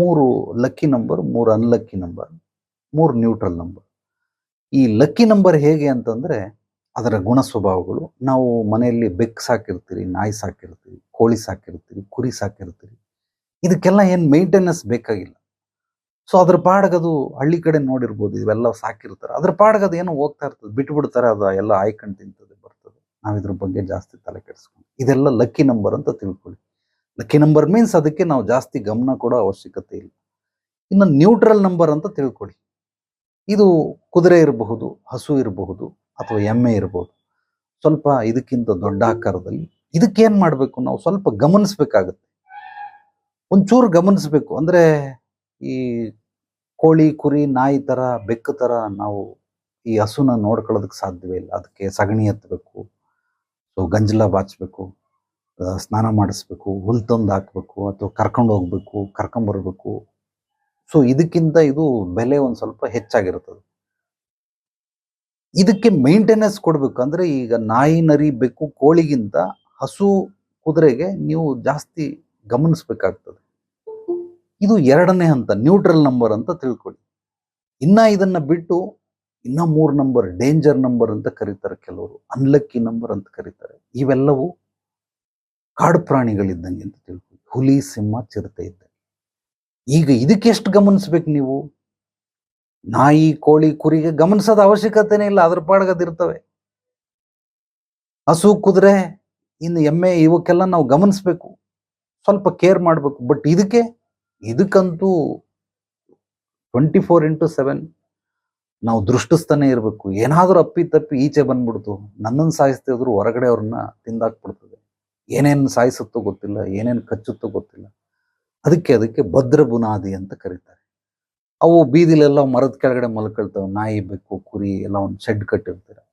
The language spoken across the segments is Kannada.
ಮೂರು ಲಕ್ಕಿ ನಂಬರ್ ಮೂರು ಅನ್ಲಕ್ಕಿ ನಂಬರ್ ಮೂರು ನ್ಯೂಟ್ರಲ್ ನಂಬರ್ ಈ ಲಕ್ಕಿ ನಂಬರ್ ಹೇಗೆ ಅಂತಂದ್ರೆ ಅದರ ಗುಣ ಸ್ವಭಾವಗಳು ನಾವು ಮನೆಯಲ್ಲಿ ಬೆಕ್ಕು ಸಾಕಿರ್ತೀರಿ, ನಾಯಿ ಸಾಕಿರ್ತೀರಿ, ಕೋಳಿ ಸಾಕಿರ್ತೀರಿ, ಕುರಿ ಸಾಕಿರ್ತೀರಿ. ಇದಕ್ಕೆಲ್ಲ ಏನು ಮೇಂಟೆನೆನ್ಸ್ ಬೇಕಾಗಿಲ್ಲ. ಸೊ ಅದ್ರ ಪಾಡಗದು ಹಳ್ಳಿ ಕಡೆ ನೋಡಿರ್ಬೋದು, ಇವೆಲ್ಲ ಸಾಕಿರ್ತಾರೆ. ಅದ್ರ ಪಾಡಗದು ಏನೋ ಹೋಗ್ತಾ ಇರ್ತದೆ, ಬಿಟ್ಬಿಡ್ತಾರೆ, ಅದು ಎಲ್ಲ ಆಯ್ಕೊಂಡು ತಿಂತದೆ, ಬರ್ತದೆ. ನಾವು ಇದ್ರ ಬಗ್ಗೆ ಜಾಸ್ತಿ ತಲೆ ಕೆಡಿಸ್ಕೊಂಡು ಇದೆಲ್ಲ ಲಕ್ಕಿ ನಂಬರ್ ಅಂತ ತಿಳ್ಕೊಳ್ಳಿ. ಲಕ್ಕಿ ನಂಬರ್ ಮೀನ್ಸ್ ಅದಕ್ಕೆ ನಾವು ಜಾಸ್ತಿ ಗಮನ ಕೊಡೋ ಅವಶ್ಯಕತೆ ಇಲ್ಲ. ಇನ್ನು ನ್ಯೂಟ್ರಲ್ ನಂಬರ್ ಅಂತ ತಿಳ್ಕೊಳ್ಳಿ. ಇದು ಕುದುರೆ ಇರಬಹುದು, ಹಸು ಇರಬಹುದು, ಅಥವಾ ಎಮ್ಮೆ ಇರಬಹುದು. ಸ್ವಲ್ಪ ಇದಕ್ಕಿಂತ ದೊಡ್ಡ ಆಕಾರದಲ್ಲಿ ಇದಕ್ಕೇನು ಮಾಡಬೇಕು ನಾವು? ಸ್ವಲ್ಪ ಗಮನಿಸ್ಬೇಕಾಗತ್ತೆ. ಒಂಚೂರು ಗಮನಿಸ್ಬೇಕು. ಅಂದ್ರೆ ಈ ಕೋಳಿ, ಕುರಿ, ನಾಯಿ ತರ, ಬೆಕ್ಕು ತರ ನಾವು ಈ ಹಸುನ ನೋಡ್ಕೊಳ್ಳೋದಕ್ಕೆ ಸಾಧ್ಯವೇ ಇಲ್ಲ. ಅದಕ್ಕೆ ಸಗಣಿ ಎತ್ತಬೇಕು ಸೊ ಗಂಜಲ ಬಾಚಬೇಕು. ಸ್ನಾನ ಮಾಡಿಸ್ಬೇಕು, ಹುಲ್ ತಂದು ಹಾಕ್ಬೇಕು ಅಥವಾ ಕರ್ಕೊಂಡು ಹೋಗ್ಬೇಕು ಕರ್ಕೊಂಬರ್ಬೇಕು ಸೊ ಇದಕ್ಕಿಂತ ಇದು ಬೆಲೆ ಒಂದು ಸ್ವಲ್ಪ ಹೆಚ್ಚಾಗಿರ್ತದೆ ಇದಕ್ಕೆ ಮೇಂಟೆನೆನ್ಸ್ ಕೊಡ್ಬೇಕು. ಅಂದ್ರೆ ಈಗ ನಾಯಿ ನರಿ ಬೆಕ್ಕು ಕೋಳಿಗಿಂತ ಹಸು ಕುದುರೆಗೆ ನೀವು ಜಾಸ್ತಿ ಗಮನಿಸ್ಬೇಕಾಗ್ತದೆ. ಇದು ಎರಡನೇ ಹಂತ ನ್ಯೂಟ್ರಲ್ ನಂಬರ್ ಅಂತ ತಿಳ್ಕೊಳ್ಳಿ. ಇನ್ನ ಇದನ್ನ ಬಿಟ್ಟು ಇನ್ನ ಮೂರ್ ನಂಬರ್ ಡೇಂಜರ್ ನಂಬರ್ ಅಂತ ಕರೀತಾರೆ ಕೆಲವರು. ಅನ್ಲಕ್ಕಿ ನಂಬರ್ ಅಂತ ಕರೀತಾರೆ. ಇವೆಲ್ಲವೂ ಕಾಡು ಪ್ರಾಣಿಗಳಿದ್ದಂಗೆ ಅಂತ ತಿಳ್ಕೊಳ್ಳಿ ಹುಲಿ, ಸಿಂಹ, ಚಿರತೆ ಇದ್ದಂಗೆ. ಈಗ ಇದಕ್ಕೆ ಎಷ್ಟು ಗಮನಿಸ್ಬೇಕು ನೀವು? ನಾಯಿ, ಕೋಳಿ, ಕುರಿಗೆ ಗಮನಿಸೋದ ಅವಶ್ಯಕತೆನೇ ಇಲ್ಲ, ಅದ್ರ ಪಾಡ್ಗದಿರ್ತವೆ ಹಸು, ಕುದುರೆ, ಇನ್ನು ಎಮ್ಮೆ ಇವಕ್ಕೆಲ್ಲ ನಾವು ಗಮನಿಸ್ಬೇಕು. ಸ್ವಲ್ಪ ಕೇರ್ ಮಾಡಬೇಕು. ಬಟ್ ಇದಕ್ಕೆ, ಇದಕ್ಕಂತೂ ಟ್ವೆಂಟಿ ಫೋರ್ ಇಂಟು ಸೆವೆನ್ ನಾವು ದೃಷ್ಟಿಸ್ತಾನೆ ಇರಬೇಕು. ಏನಾದರೂ ಅಪ್ಪಿ ತಪ್ಪಿ ಈಚೆ ಬಂದ್ಬಿಡ್ತು. ನನ್ನನ್ನು ಸಾಯಿಸ್ತಿದ್ರು, ಹೊರಗಡೆ ಅವ್ರನ್ನ ತಿಂದಾಕ್ಬಿಡ್ತದೆ. ಏನೇನು ಸಾಯಿಸುತ್ತೋ ಗೊತ್ತಿಲ್ಲ, ಏನೇನು ಕಚ್ಚುತ್ತೋ ಗೊತ್ತಿಲ್ಲ. ಅದಕ್ಕೆ ಅದಕ್ಕೆ ಭದ್ರ ಬುನಾದಿ ಅಂತ ಕರೀತಾರೆ. ಅವು ಬೀದಿಲೆಲ್ಲ ಮರದ ಕೆಳಗಡೆ ಮಲ್ಕೊಳ್ತವೆ. ನಾಯಿ, ಬೆಕ್ಕು, ಕುರಿ ಎಲ್ಲ ಒಂದು ಶೆಡ್ ಕಟ್ಟಿರ್ತಾರೆ.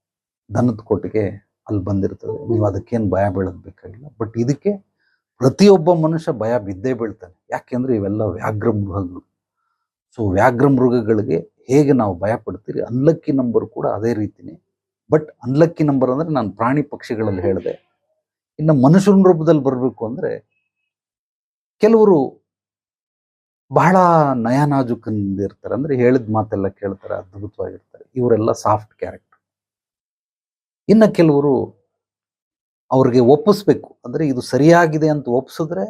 ದನದ ಕೊಟ್ಟಿಗೆ ಅಲ್ಲಿ ಬಂದಿರ್ತದೆ. ನೀವು ಅದಕ್ಕೇನು ಭಯ ಬೀಳೋದು ಬೇಕಾಗಿಲ್ಲ. ಬಟ್ ಇದಕ್ಕೆ ಪ್ರತಿಯೊಬ್ಬ ಮನುಷ್ಯ ಭಯ ಬಿದ್ದೇ ಬೀಳ್ತಾನೆ. ಯಾಕೆಂದ್ರೆ ಇವೆಲ್ಲ ವ್ಯಾಘ್ರ ಮೃಗಗಳು. ಸೊ ವ್ಯಾಘ್ರ ಮೃಗಗಳಿಗೆ ಹೇಗೆ ನಾವು ಭಯ ಪಡ್ತೀರಿ? ಅನ್ಲಕ್ಕಿ ನಂಬರ್ ಕೂಡ ಅದೇ ರೀತಿನೇ. ಬಟ್ ಅನ್ಲಕ್ಕಿ ನಂಬರ್ ಅಂದ್ರೆ ನಾನು ಪ್ರಾಣಿ ಪಕ್ಷಿಗಳಲ್ಲಿ ಹೇಳಿದೆ. ಇನ್ನು ಮನುಷ್ಯನ ರೂಪದಲ್ಲಿ ಬರಬೇಕು ಅಂದ್ರೆ ಕೆಲವರು ಬಹಳ ನಯನಾಜುಕಂದಿರ್ತಾರೆ. ಅಂದರೆ ಹೇಳಿದ ಮಾತೆಲ್ಲ ಕೇಳ್ತಾರೆ, ಅದ್ಭುತವಾಗಿರ್ತಾರೆ. ಇವರೆಲ್ಲ ಸಾಫ್ಟ್ ಕ್ಯಾರೆಕ್ಟರ್. ಇನ್ನು ಕೆಲವರು ಅವ್ರಿಗೆ ಒಪ್ಪಿಸ್ಬೇಕು. ಅಂದ್ರೆ ಇದು ಸರಿಯಾಗಿದೆ ಅಂತ ಒಪ್ಪಿಸಿದ್ರೆ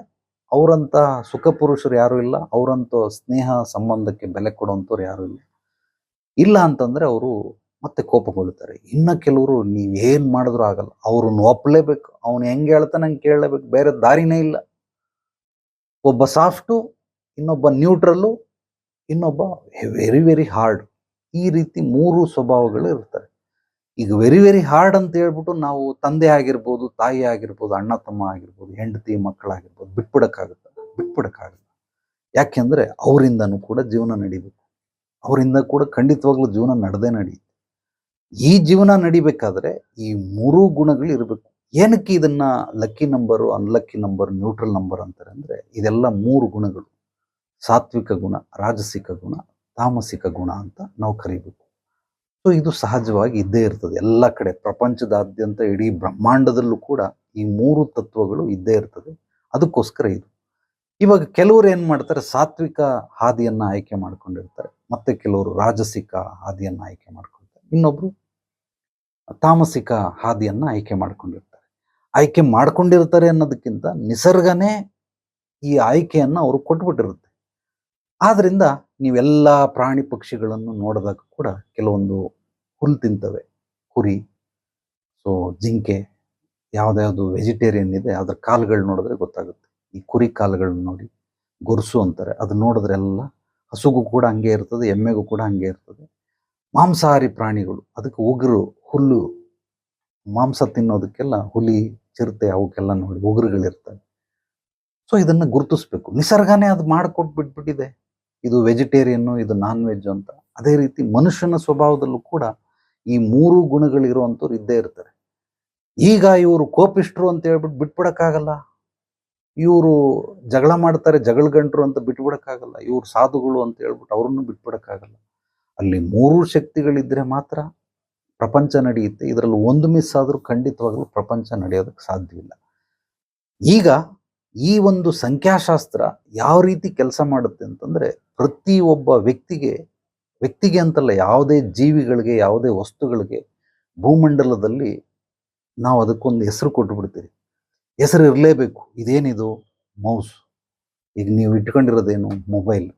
ಅವರಂತ ಸುಖ ಪುರುಷರು ಯಾರು ಇಲ್ಲ, ಅವರಂತ ಸ್ನೇಹ ಸಂಬಂಧಕ್ಕೆ ಬೆಲೆ ಕೊಡುವಂಥವ್ರು ಯಾರು ಇಲ್ಲ. ಇಲ್ಲ ಅಂತಂದ್ರೆ ಅವರು ಮತ್ತೆ ಕೋಪಗೊಳ್ಳುತ್ತಾರೆ. ಇನ್ನ ಕೆಲವರು ನೀವ್ ಏನ್ ಮಾಡಿದ್ರು ಆಗಲ್ಲ. ಅವ್ರನ್ನ ಒಪ್ಪಲೇಬೇಕು ಅವನು ಹೆಂಗ್ ಹೇಳ್ತಾನೆ ಹಂಗೆ ಕೇಳಲೇಬೇಕು. ಬೇರೆ ದಾರಿನೇ ಇಲ್ಲ. ಒಬ್ಬ ಸಾಫ್ಟು, ಇನ್ನೊಬ್ಬ ನ್ಯೂಟ್ರಲ್ಲು, ಇನ್ನೊಬ್ಬ ವೆರಿ ವೆರಿ ಹಾರ್ಡ್. ಈ ರೀತಿ ಮೂರು ಸ್ವಭಾವಗಳು ಇರ್ತಾರೆ ಈಗ ವೆರಿ ವೆರಿ ಹಾರ್ಡ್ ಅಂತ ಹೇಳ್ಬಿಟ್ಟು ನಾವು ತಂದೆ ಆಗಿರ್ಬೋದು, ತಾಯಿ ಆಗಿರ್ಬೋದು, ಅಣ್ಣ, ತಮ್ಮ ಆಗಿರ್ಬೋದು, ಹೆಂಡತಿ, ಮಕ್ಕಳಾಗಿರ್ಬೋದು, ಬಿಟ್ಬಿಡಕ್ಕಾಗುತ್ತೆ, ಬಿಟ್ಬಿಡಕ್ಕಾಗಲ್ಲ. ಯಾಕೆಂದ್ರೆ ಅವರಿಂದನೂ ಕೂಡ ಜೀವನ ನಡಿಬೇಕು. ಅವರಿಂದ ಕೂಡ ಖಂಡಿತವಾಗ್ಲೂ ಜೀವನ ನಡೆದೇ ನಡೆಯುತ್ತೆ. ಈ ಜೀವನ ನಡಿಬೇಕಾದ್ರೆ ಈ ಮೂರು ಗುಣಗಳು ಇರಬೇಕು. ಏನಕ್ಕೆ ಇದನ್ನ lucky number unlucky number neutral number ಅಂತಾರೆ ಅಂದ್ರೆ ಇದೆಲ್ಲ ಮೂರು ಗುಣಗಳು. ಸಾತ್ವಿಕ ಗುಣ, ರಾಜಸಿಕ ಗುಣ, ತಾಮಸಿಕ ಗುಣ ಅಂತ ನಾವು ಕರಿಬೇಕು. ಸೊ ಇದು ಸಹಜವಾಗಿ ಇದ್ದೇ ಇರ್ತದೆ. ಎಲ್ಲ ಕಡೆ, ಪ್ರಪಂಚದಾದ್ಯಂತ ಇಡೀ ಬ್ರಹ್ಮಾಂಡದಲ್ಲೂ ಕೂಡ ಈ ಮೂರು ತತ್ವಗಳು ಇದ್ದೇ ಇರ್ತದೆ. ಅದಕ್ಕೋಸ್ಕರ ಇದು. ಇವಾಗ ಕೆಲವರು ಏನ್ ಮಾಡ್ತಾರೆ? ಸಾತ್ವಿಕ ಹಾದಿಯನ್ನ ಆಯ್ಕೆ ಮಾಡ್ಕೊಂಡಿರ್ತಾರೆ. ಮತ್ತೆ ಕೆಲವರು ರಾಜಸಿಕ ಹಾದಿಯನ್ನ ಆಯ್ಕೆ ಮಾಡ್ಕೊಳ್ತಾರೆ ಇನ್ನೊಬ್ರು ತಾಮಸಿಕ ಹಾದಿಯನ್ನು ಆಯ್ಕೆ ಮಾಡ್ಕೊಂಡಿರ್ತಾರೆ. ಆಯ್ಕೆ ಮಾಡ್ಕೊಂಡಿರ್ತಾರೆ ಅನ್ನೋದಕ್ಕಿಂತ ನಿಸರ್ಗನೇ ಈ ಆಯ್ಕೆಯನ್ನು ಅವರು ಕೊಟ್ಬಿಟ್ಟಿರುತ್ತೆ. ಆದ್ದರಿಂದ ನೀವೆಲ್ಲ ಪ್ರಾಣಿ ಪಕ್ಷಿಗಳನ್ನು ನೋಡಿದಾಗ ಕೂಡ ಕೆಲವೊಂದು ಹುಲ್ ತಿಂತವೆ, ಕುರಿ, ಸೊ ಜಿಂಕೆ, ಯಾವುದ್ಯಾವುದು ವೆಜಿಟೇರಿಯನ್ ಇದೆ, ಅದ್ರ ಕಾಲುಗಳು ನೋಡಿದ್ರೆ ಗೊತ್ತಾಗುತ್ತೆ. ಈ ಕುರಿ ಕಾಲುಗಳನ್ನ ನೋಡಿ ಗೊರಸು ಅಂತಾರೆ. ಅದು ನೋಡಿದ್ರೆ ಎಲ್ಲ ಹಸುಗೂ ಕೂಡ ಹಂಗೆ ಇರ್ತದೆ, ಎಮ್ಮೆಗೂ ಕೂಡ ಹಂಗೆ ಇರ್ತದೆ. ಮಾಂಸಾಹಾರಿ ಪ್ರಾಣಿಗಳು, ಅದಕ್ಕೆ ಉಗುರು, ಹುಲ್ಲು, ಮಾಂಸ ತಿನ್ನೋದಕ್ಕೆಲ್ಲ ಹುಲಿ, ಚಿರತೆ ಅವಕ್ಕೆಲ್ಲ ನೋಡಿ ಉಗುರುಗಳಿರ್ತವೆ. ಸೊ ಇದನ್ನ ಗುರುತಿಸ್ಬೇಕು. ನಿಸರ್ಗನೇ ಅದು ಮಾಡಿಕೊಟ್ಬಿಟ್ಬಿಟ್ಟಿದೆ ಇದು ವೆಜಿಟೇರಿಯನ್ನು, ಇದು ನಾನ್ ವೆಜ್ ಅಂತ. ಅದೇ ರೀತಿ ಮನುಷ್ಯನ ಸ್ವಭಾವದಲ್ಲೂ ಕೂಡ ಈ ಮೂರು ಗುಣಗಳಿರುವಂಥವ್ರು ಇದ್ದೇ ಇರ್ತಾರೆ. ಈಗ ಇವರು ಕೋಪಿಷ್ಟ್ರು ಅಂತ ಹೇಳ್ಬಿಟ್ಟು ಬಿಟ್ಬಿಡಕ್ಕಾಗಲ್ಲ. ಇವರು ಜಗಳ ಮಾಡ್ತಾರೆ ಜಗಳ ಗಂಟರು ಅಂತ ಬಿಟ್ಬಿಡಕ್ಕಾಗಲ್ಲ. ಇವರು ಸಾಧುಗಳು ಅಂತ ಹೇಳ್ಬಿಟ್ಟು ಅವ್ರನ್ನು ಬಿಟ್ಬಿಡಕ್ಕಾಗಲ್ಲ. ಅಲ್ಲಿ ಮೂರು ಶಕ್ತಿಗಳಿದ್ದರೆ ಮಾತ್ರ ಪ್ರಪಂಚ ನಡೆಯುತ್ತೆ. ಇದರಲ್ಲಿ ಒಂದು ಮಿಸ್ ಆದರೂ ಖಂಡಿತವಾಗಲೂ ಪ್ರಪಂಚ ನಡೆಯೋದಕ್ಕೆ ಸಾಧ್ಯವಿಲ್ಲ ಈಗ ಈ ಒಂದು ಸಂಖ್ಯಾಶಾಸ್ತ್ರ ಯಾವ ರೀತಿ ಕೆಲಸ ಮಾಡುತ್ತೆ ಅಂತಂದರೆ ಪ್ರತಿ ಒಬ್ಬ ವ್ಯಕ್ತಿಗೆ ವ್ಯಕ್ತಿಗೆ ಅಂತಲ್ಲ, ಯಾವುದೇ ಜೀವಿಗಳಿಗೆ, ಯಾವುದೇ ವಸ್ತುಗಳಿಗೆ ಭೂಮಂಡಲದಲ್ಲಿ ನಾವು ಅದಕ್ಕೊಂದು ಹೆಸರು ಕೊಟ್ಟು ಬಿಡ್ತೀವಿ ಹೆಸರು ಇರಲೇಬೇಕು. ಇದೇನಿದು? ಮೌಸ್. ಈಗ ನೀವು ಇಟ್ಕೊಂಡಿರೋದೇನು? ಮೊಬೈಲ್.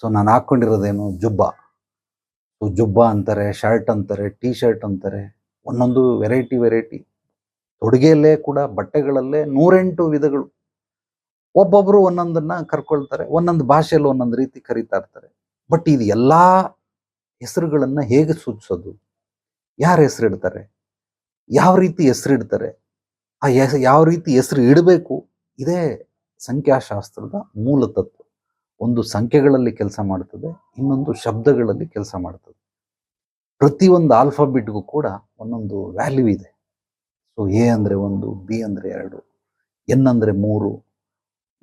ಸೊ, ನಾನು ಹಾಕ್ಕೊಂಡಿರೋದೇನು? ಜುಬ್ಬ. ಸೊ ಜುಬ್ಬ ಅಂತಾರೆ ಶರ್ಟ್ ಅಂತಾರೆ ಟೀ ಶರ್ಟ್ ಅಂತಾರೆ, ಒಂದೊಂದು ವೆರೈಟಿ ವೆರೈಟಿ ತೊಡುಗೆಯಲ್ಲೇ ಕೂಡ ಬಟ್ಟೆಗಳಲ್ಲೇ ನೂರೆಂಟು ವಿಧಗಳು. ಒಬ್ಬೊಬ್ರು ಒಂದೊಂದನ್ನ ಕರ್ಕೊಳ್ತಾರೆ, ಒಂದೊಂದು ಭಾಷೆಯಲ್ಲಿ ಒಂದೊಂದು ರೀತಿ ಕರೀತಾ ಇರ್ತಾರೆ. ಬಟ್ ಇದು ಎಲ್ಲಾ ಹೆಸರುಗಳನ್ನು ಹೇಗೆ ಸೂಚಿಸೋದು? ಯಾರ ಹೆಸರಿಡ್ತಾರೆ ಯಾವ ರೀತಿ ಹೆಸರಿಡ್ತಾರೆ ಆ ಯಾವ ರೀತಿ ಹೆಸರು ಇಡಬೇಕು? ಇದೇ ಸಂಖ್ಯಾಶಾಸ್ತ್ರದ ಮೂಲ ತತ್ವ. ಒಂದು ಸಂಖ್ಯೆಗಳಲ್ಲಿ ಕೆಲಸ ಮಾಡ್ತದೆ, ಇನ್ನೊಂದು ಶಬ್ದಗಳಲ್ಲಿ ಕೆಲಸ ಮಾಡ್ತದೆ. ಪ್ರತಿಯೊಂದು ಆಲ್ಫಾಬಿಟ್ಗೂ ಕೂಡ ಒಂದೊಂದು ವ್ಯಾಲ್ಯೂ ಇದೆ. ಸೊ ಎ ಅಂದರೆ ಒಂದು ಬಿ ಅಂದರೆ ಎರಡು ಎನ್ ಅಂದರೆ ಮೂರು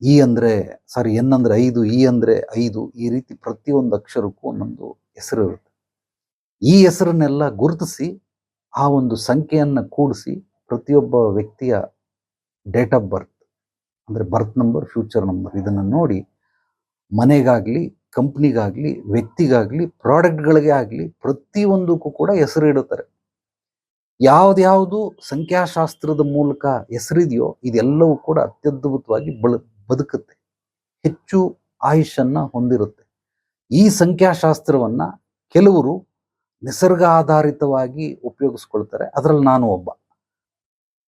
ಇ ಅಂದರೆ ಸಾರಿ ಎನ್ ಅಂದರೆ ಐದು ಇ ಅಂದರೆ ಐದು, ಈ ರೀತಿ ಪ್ರತಿಯೊಂದು ಅಕ್ಷರಕ್ಕೂ ಒಂದೊಂದು ಹೆಸರು ಇರುತ್ತೆ. ಈ ಹೆಸರನ್ನೆಲ್ಲ ಗುರುತಿಸಿ, ಆ ಒಂದು ಸಂಖ್ಯೆಯನ್ನು ಕೂಡಿಸಿ ಪ್ರತಿಯೊಬ್ಬ ವ್ಯಕ್ತಿಯ ಡೇಟ್ ಆಫ್ ಬರ್ತ್ ಅಂದರೆ ಬರ್ತ್ ನಂಬರ್ ಫ್ಯೂಚರ್ ನಂಬರ್ ಇದನ್ನು ನೋಡಿ ಮನೆಗಾಗಲಿ, ಕಂಪ್ನಿಗಾಗಲಿ, ವ್ಯಕ್ತಿಗಾಗಲಿ, ಪ್ರಾಡಕ್ಟ್ಗಳಿಗೆ ಆಗಲಿ ಪ್ರತಿಯೊಂದಕ್ಕೂ ಕೂಡ ಹೆಸರು ಇಡುತ್ತಾರೆ. ಯಾವ್ದ್ಯಾವುದು ಸಂಖ್ಯಾಶಾಸ್ತ್ರದ ಮೂಲಕ ಹೆಸರಿದೆಯೋ ಇದೆಲ್ಲವೂ ಕೂಡ ಅತ್ಯದ್ಭುತವಾಗಿ ಬಳ, ಬದುಕುತ್ತೆ. ಹೆಚ್ಚು ಆಯುಷನ್ನು ಹೊಂದಿರುತ್ತೆ. ಈ ಸಂಖ್ಯಾಶಾಸ್ತ್ರವನ್ನ ಕೆಲವರು ನಿಸರ್ಗ ಆಧಾರಿತವಾಗಿ ಉಪಯೋಗಿಸ್ಕೊಳ್ತಾರೆ. ಅದರಲ್ಲಿ ನಾನು ಒಬ್ಬ.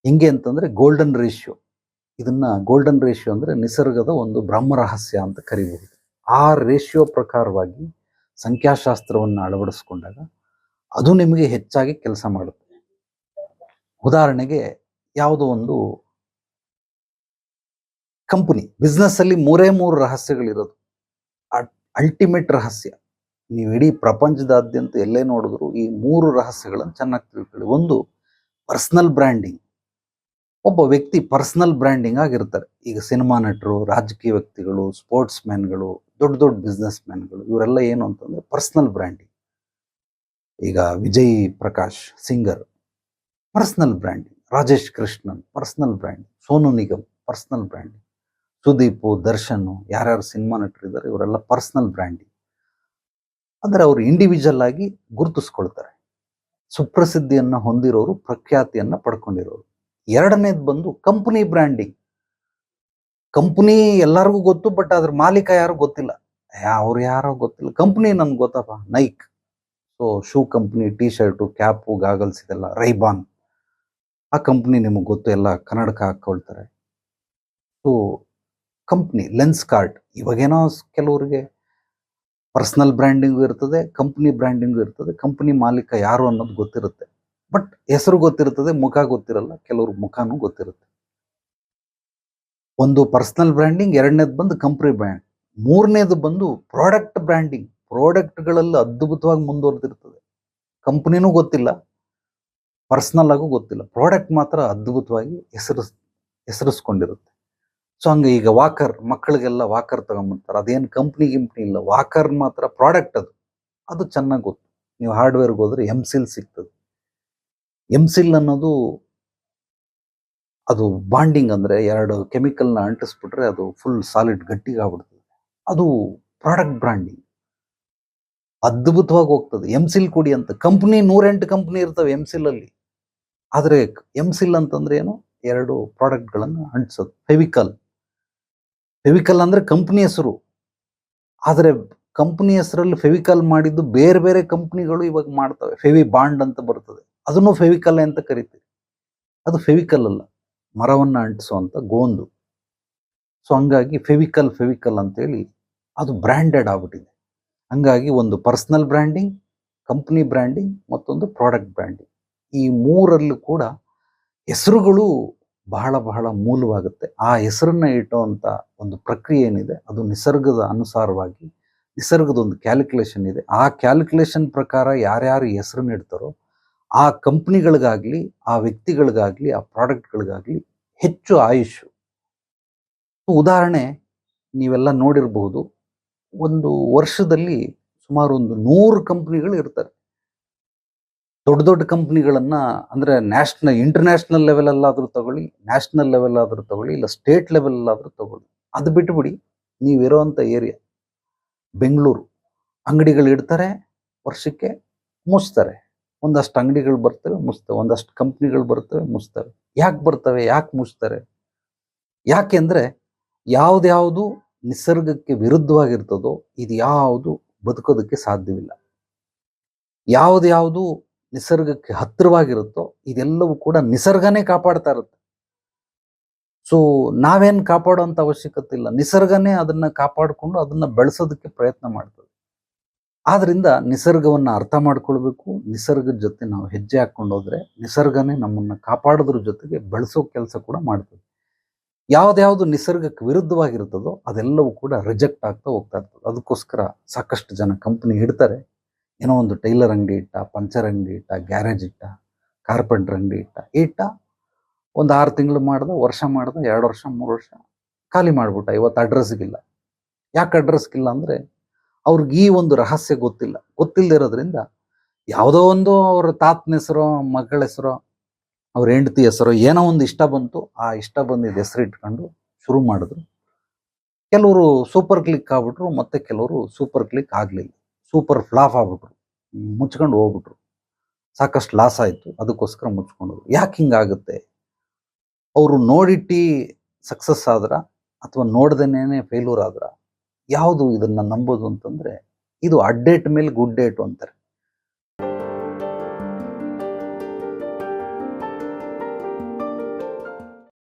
ಹೆಂಗೆ ಅಂತಂದ್ರೆ ಗೋಲ್ಡನ್ ರೇಷಿಯೋ. ಇದನ್ನ ಗೋಲ್ಡನ್ ರೇಷಿಯೋ ಅಂದ್ರೆ ನಿಸರ್ಗದ ಒಂದು ಬ್ರಹ್ಮ ರಹಸ್ಯ ಅಂತ ಕರಿಬಹುದು. ಆ ರೇಷಿಯೋ ಪ್ರಕಾರವಾಗಿ ಸಂಖ್ಯಾಶಾಸ್ತ್ರವನ್ನು ಅಳವಡಿಸ್ಕೊಂಡಾಗ ಅದು ನಿಮಗೆ ಹೆಚ್ಚಾಗಿ ಕೆಲಸ ಮಾಡುತ್ತೆ. ಉದಾಹರಣೆಗೆ ಯಾವುದೋ ಒಂದು ಕಂಪನಿ ಬಿಸ್ನೆಸ್ ಅಲ್ಲಿ ಮೂರೇ ಮೂರು ರಹಸ್ಯಗಳಿರೋದು. ಅಲ್ಟಿಮೇಟ್ ರಹಸ್ಯ. ನೀವು ಇಡೀ ಪ್ರಪಂಚದಾದ್ಯಂತ ಎಲ್ಲೇ ನೋಡಿದ್ರು ಈ ಮೂರು ರಹಸ್ಯಗಳನ್ನು ಚೆನ್ನಾಗಿ ತಿಳ್ಕೊಳ್ಳಿ. ಒಂದು ಪರ್ಸನಲ್ ಬ್ರ್ಯಾಂಡಿಂಗ್ ಒಬ್ಬ ವ್ಯಕ್ತಿ ಪರ್ಸನಲ್ ಬ್ರ್ಯಾಂಡಿಂಗ್ ಆಗಿರ್ತಾರೆ. ಈಗ ಸಿನಿಮಾ ನಟರು, ರಾಜಕೀಯ ವ್ಯಕ್ತಿಗಳು ಸ್ಪೋರ್ಟ್ಸ್ ಮ್ಯಾನ್ಗಳು ದೊಡ್ಡ ದೊಡ್ಡ ಬಿಸ್ನೆಸ್ ಮ್ಯಾನ್ಗಳು ಇವರೆಲ್ಲ ಏನು ಅಂತಂದ್ರೆ ಪರ್ಸನಲ್ ಬ್ರ್ಯಾಂಡಿಂಗ್. ಈಗ Vijay Prakash singer, personal branding. Rajesh Krishnan, personal branding. Sonu Nigam, personal branding. Sudeep, Darshan, ಯಾರ್ಯಾರು ಸಿನಿಮಾ ನಟರಿದ್ದಾರೆ, ಇವರೆಲ್ಲ ಪರ್ಸನಲ್ ಬ್ರ್ಯಾಂಡಿಂಗ್. ಅಂದ್ರೆ ಅವರು ಇಂಡಿವಿಜುವಲ್ ಆಗಿ ಗುರುತಿಸ್ಕೊಳ್ತಾರೆ. ಸುಪ್ರಸಿದ್ಧಿಯನ್ನ ಹೊಂದಿರೋರು, ಪ್ರಖ್ಯಾತಿಯನ್ನ ಪಡ್ಕೊಂಡಿರೋರು. ಎರಡನೇದು ಬಂದು ಕಂಪನಿ ಬ್ರ್ಯಾಂಡಿಂಗ್ ಕಂಪನಿ ಎಲ್ಲರಿಗೂ ಗೊತ್ತು ಬಟ್ ಅದ್ರ ಮಾಲೀಕ ಯಾರು ಗೊತ್ತಿಲ್ಲ. ಅವ್ರು ಯಾರೋ ಗೊತ್ತಿಲ್ಲ. ಕಂಪನಿ ನನ್ಗೆ ಗೊತ್ತಪ್ಪ Nike so shoe company T shirt cap goggles ಇದೆಲ್ಲ ರೈಬಾನ್ ಆ ಕಂಪ್ನಿ ನಿಮಗೆ ಗೊತ್ತು, ಎಲ್ಲ ಕನ್ನಡಕ ಹಾಕೊಳ್ತಾರೆ. ಸೊ ಕಂಪ್ನಿ ಲೆನ್ಸ್ ಕಾರ್ಟ್ ಇವಾಗೇನೋ ಕೆಲವರಿಗೆ ಪರ್ಸನಲ್ ಬ್ರ್ಯಾಂಡಿಂಗು ಇರ್ತದೆ ಕಂಪ್ನಿ ಬ್ರ್ಯಾಂಡಿಂಗು ಇರ್ತದೆ ಕಂಪ್ನಿ ಮಾಲೀಕ ಯಾರು ಅನ್ನೋದು ಗೊತ್ತಿರುತ್ತೆ. ಬಟ್ ಹೆಸರು ಗೊತ್ತಿರುತ್ತದೆ ಮುಖ ಗೊತ್ತಿರಲ್ಲ, ಕೆಲವ್ರ ಮುಖನೂ ಗೊತ್ತಿರುತ್ತೆ. ಒಂದು ಪರ್ಸನಲ್ ಬ್ರ್ಯಾಂಡಿಂಗ್, ಎರಡನೇದು ಬಂದು ಕಂಪ್ನಿ ಬ್ರ್ಯಾಂಡ್, ಮೂರನೇದು ಬಂದು ಪ್ರಾಡಕ್ಟ್ ಬ್ರ್ಯಾಂಡಿಂಗ್, ಪ್ರಾಡಕ್ಟ್ಗಳಲ್ಲಿ ಅದ್ಭುತವಾಗಿ ಮುಂದುವರೆದಿರ್ತದೆ. ಕಂಪ್ನಿನೂ ಗೊತ್ತಿಲ್ಲ, ಪರ್ಸನಲ್ ಆಗೂ ಗೊತ್ತಿಲ್ಲ, ಪ್ರಾಡಕ್ಟ್ ಮಾತ್ರ ಅದ್ಭುತವಾಗಿ ಹೆಸರಿಸ್ ಹೆಸರಿಸ್ಕೊಂಡಿರುತ್ತೆ. ಸೊ ಹಂಗೆ ಈಗ ವಾಕರ್, ಮಕ್ಕಳಿಗೆಲ್ಲ ವಾಕರ್ ತಗೊಂಬರ್ತಾರೆ ಅದೇನು ಕಂಪ್ನಿ ಗಿಂಪ್ನಿ ಇಲ್ಲ, ವಾಕರ್ ಮಾತ್ರ ಪ್ರಾಡಕ್ಟ್ ಅದು ಅದು ಚೆನ್ನಾಗಿ ಗೊತ್ತು. ನೀವು ಹಾರ್ಡ್ವೇರ್ಗೆ ಹೋದ್ರೆ ಎಂ ಸಿಲ್ ಸಿಗ್ತದೆ. ಎಂ ಸಿಲ್ ಅನ್ನೋದು ಅದು ಬಾಂಡಿಂಗ್ ಅಂದ್ರೆ ಎರಡು ಕೆಮಿಕಲ್ನ ಅಂಟಿಸ್ಬಿಟ್ರೆ ಅದು ಫುಲ್ ಸಾಲಿಡ್ ಗಟ್ಟಿಗೆ ಆಗ್ಬಿಡ್ತದೆ. ಅದು ಪ್ರಾಡಕ್ಟ್ ಬ್ರಾಂಡಿಂಗ್ ಅದ್ಭುತವಾಗಿ ಹೋಗ್ತದೆ. ಎಂ ಸಿಲ್ ಕೊಡಿ ಅಂತ. ಕಂಪ್ನಿ ನೂರೆಂಟು ಕಂಪ್ನಿ ಇರ್ತವೆ ಎಂ ಅಲ್ಲಿ. ಆದರೆ ಎಂ ಸಿಲ್ ಅಂತಂದ್ರೆ ಏನು? ಎರಡು ಪ್ರಾಡಕ್ಟ್ಗಳನ್ನು ಅಂಟಿಸೋದು. ಫೆವಿಕಲ್ ಫೆವಿಕಲ್ ಅಂದ್ರೆ ಕಂಪ್ನಿ ಹೆಸರು. ಆದರೆ ಕಂಪ್ನಿ ಹೆಸರಲ್ಲಿ ಫೆವಿಕಲ್ ಮಾಡಿದ್ದು ಬೇರೆ ಬೇರೆ ಕಂಪ್ನಿಗಳು ಇವಾಗ ಮಾಡ್ತವೆ. ಫೆವಿ ಬಾಂಡ್ ಅಂತ ಬರ್ತದೆ. ಅದನ್ನು ಫೆವಿಕಲ್ ಅಂತ ಕರಿತೀವಿ. ಅದು ಫೆವಿಕಲ್ ಅಲ್ಲ, ಮರವನ್ನು ಅಂಟಿಸುವಂತ ಗೋಂದು. ಸೊ ಹಂಗಾಗಿ ಫೆವಿಕಲ್ ಫೆವಿಕಲ್ ಅಂತೇಳಿ ಅದು ಬ್ರ್ಯಾಂಡೆಡ್ ಆಗ್ಬಿಟ್ಟಿದೆ. ಹಂಗಾಗಿ ಒಂದು ಪರ್ಸ್ನಲ್ ಬ್ರ್ಯಾಂಡಿಂಗ್, ಕಂಪ್ನಿ ಬ್ರ್ಯಾಂಡಿಂಗ್ ಮತ್ತೊಂದು ಪ್ರಾಡಕ್ಟ್ ಬ್ರ್ಯಾಂಡಿಂಗ್. ಈ ಮೂರಲ್ಲೂ ಕೂಡ ಹೆಸರುಗಳು ಬಹಳ ಬಹಳ ಮೂಲವಾಗುತ್ತೆ. ಆ ಹೆಸರನ್ನ ಇಟ್ಟುವಂಥ ಒಂದು ಪ್ರಕ್ರಿಯೆ ಏನಿದೆ, ಅದು ನಿಸರ್ಗದ ಅನುಸಾರವಾಗಿ ನಿಸರ್ಗದ ಒಂದು ಕ್ಯಾಲ್ಕುಲೇಷನ್ ಇದೆ. ಆ ಕ್ಯಾಲ್ಕುಲೇಷನ್ ಪ್ರಕಾರ ಯಾರ್ಯಾರು ಹೆಸರನ್ನ ಇಡ್ತಾರೋ ಆ ಕಂಪ್ನಿಗಳಿಗಾಗ್ಲಿ, ಆ ವ್ಯಕ್ತಿಗಳಿಗಾಗ್ಲಿ, ಆ ಪ್ರಾಡಕ್ಟ್ಗಳಿಗಾಗ್ಲಿ ಹೆಚ್ಚು ಆಯುಷು. ಉದಾಹರಣೆ ನೀವೆಲ್ಲ ನೋಡಿರಬಹುದು. ಒಂದು ವರ್ಷದಲ್ಲಿ ಸುಮಾರು ಒಂದು ನೂರು ಕಂಪ್ನಿಗಳು ಇರ್ತಾರೆ. ದೊಡ್ಡ ದೊಡ್ಡ ಕಂಪ್ನಿಗಳನ್ನ ಅಂದ್ರೆ ನ್ಯಾಷನಲ್, ಇಂಟರ್ನ್ಯಾಷನಲ್ ಲೆವೆಲ್ ಅಲ್ಲಾದ್ರೂ ತಗೊಳ್ಳಿ, ನ್ಯಾಷನಲ್ ಲೆವೆಲ್ ಆದ್ರೂ ತಗೊಳ್ಳಿ, ಇಲ್ಲ ಸ್ಟೇಟ್ ಲೆವೆಲ್ ಆದ್ರೂ ತಗೊಳ್ಳಿ. ಅದು ಬಿಟ್ಬಿಡಿ ನೀವಿರೋವಂಥ ಏರಿಯಾ, ಬೆಂಗಳೂರು, ಅಂಗಡಿಗಳು ಇಡ್ತಾರೆ, ವರ್ಷಕ್ಕೆ ಮುಚ್ತಾರೆ. ಒಂದಷ್ಟು ಅಂಗಡಿಗಳು ಬರ್ತವೆ, ಮುಚ್ತವೆ. ಒಂದಷ್ಟು ಕಂಪ್ನಿಗಳು ಬರ್ತವೆ, ಮುಚ್ತವೆ. ಯಾಕೆ ಬರ್ತವೆ, ಯಾಕೆ ಮುಚ್ತಾರೆ? ಯಾಕೆಂದ್ರೆ ಯಾವ್ದ್ಯಾವುದು ನಿಸರ್ಗಕ್ಕೆ ವಿರುದ್ಧವಾಗಿರ್ತದೋ ಇದು ಯಾವುದು ಬದುಕೋದಕ್ಕೆ ಸಾಧ್ಯವಿಲ್ಲ. ಯಾವ್ದ್ಯಾವುದು ನಿಸರ್ಗಕ್ಕೆ ಹತ್ತಿರವಾಗಿರುತ್ತೋ ಇದೆಲ್ಲವೂ ಕೂಡ ನಿಸರ್ಗನೇ ಕಾಪಾಡ್ತಾ ಇರುತ್ತೆ. ಸೊ ನಾವೇನ್ ಕಾಪಾಡುವಂತ ಅವಶ್ಯಕತೆ ಇಲ್ಲ. ನಿಸರ್ಗನೇ ಅದನ್ನ ಕಾಪಾಡಿಕೊಂಡು ಅದನ್ನ ಬೆಳೆಸೋದಕ್ಕೆ ಪ್ರಯತ್ನ ಮಾಡ್ತದೆ. ಆದ್ರಿಂದ ನಿಸರ್ಗವನ್ನ ಅರ್ಥ ಮಾಡ್ಕೊಳ್ಬೇಕು. ನಿಸರ್ಗದ ಜೊತೆ ನಾವು ಹೆಜ್ಜೆ ಹಾಕೊಂಡು ಹೋದ್ರೆ ನಿಸರ್ಗನೇ ನಮ್ಮನ್ನ ಕಾಪಾಡೋದ್ರ ಜೊತೆಗೆ ಬೆಳೆಸೋ ಕೆಲಸ ಕೂಡ ಮಾಡ್ತದೆ. ಯಾವುದ್ಯಾವುದು ನಿಸರ್ಗಕ್ಕೆ ವಿರುದ್ಧವಾಗಿರ್ತದೋ ಅದೆಲ್ಲವೂ ಕೂಡ ರಿಜೆಕ್ಟ್ ಆಗ್ತಾ ಹೋಗ್ತಾ ಇರ್ತದೆ. ಅದಕ್ಕೋಸ್ಕರ ಸಾಕಷ್ಟು ಜನ ಕಂಪ್ನಿ ಇಡ್ತಾರೆ. ಏನೋ ಒಂದು ಟೈಲರ್ ಅಂಗಡಿ ಇಟ್ಟ, ಪಂಚರ್ ಅಂಗಡಿ ಇಟ್ಟ, ಗ್ಯಾರೇಜ್ ಇಟ್ಟ, ಕಾರ್ಪೆಂಟರ್ ಅಂಗಡಿ ಇಟ್ಟ ಇಟ್ಟ ಒಂದು ಆರು ತಿಂಗಳು ಮಾಡ್ದ, ವರ್ಷ ಮಾಡ್ದ, ಎರಡು ವರ್ಷ, ಮೂರು ವರ್ಷ ಖಾಲಿ ಮಾಡ್ಬಿಟ್ಟ. ಇವತ್ತು ಅಡ್ರೆಸ್ಗಿಲ್ಲ ಯಾಕೆ ಅಡ್ರೆಸ್ಗಿಲ್ಲ ಅಂದ್ರೆ ಅವ್ರಿಗೆ ಈ ಒಂದು ರಹಸ್ಯ ಗೊತ್ತಿಲ್ಲ. ಗೊತ್ತಿಲ್ಲದಿರೋದ್ರಿಂದ ಯಾವುದೋ ಒಂದು ಅವ್ರ ತಾತನ ಹೆಸರು, ಮಗಳ ಹೆಸರು, ಅವ್ರ ಹೆಂಡತಿ ಹೆಸರು ಏನೋ ಒಂದು ಇಷ್ಟ ಬಂತು, ಆ ಇಷ್ಟ ಬಂದಿದ್ದ ಹೆಸರು ಇಟ್ಕೊಂಡು ಶುರು ಮಾಡಿದ್ರು. ಕೆಲವರು ಸೂಪರ್ ಕ್ಲಿಕ್ ಆಗ್ಬಿಟ್ರು, ಮತ್ತೆ ಕೆಲವರು ಸೂಪರ್ ಕ್ಲಿಕ್ ಆಗಲಿಲ್ಲ. ಸೂಪರ್ ಫ್ಲಾಪ್ ಆಗ್ಬಿಟ್ರು. ಮುಚ್ಕೊಂಡು ಹೋಗ್ಬಿಟ್ರು. ಸಾಕಷ್ಟು ಲಾಸ್ ಆಯಿತು. ಅದಕ್ಕೋಸ್ಕರ ಮುಚ್ಕೊಂಡು ಯಾಕೆ ಹಿಂಗಾಗುತ್ತೆ? ಅವರು ನೋಡಿಟ್ಟಿ ಸಕ್ಸಸ್ ಆದ್ರ, ಅಥವಾ ನೋಡ್ದೇನೆ ಫೇಲ್ಯೂರ್ ಆದ್ರ? ಯಾವುದು ಇದನ್ನ ನಂಬೋದು ಅಂತಂದ್ರೆ ಇದು ಅಡ್ಡೆಟ್ ಮೇಲೆ ಗುಡ್ ಡೇಟ್ ಅಂತಾರೆ.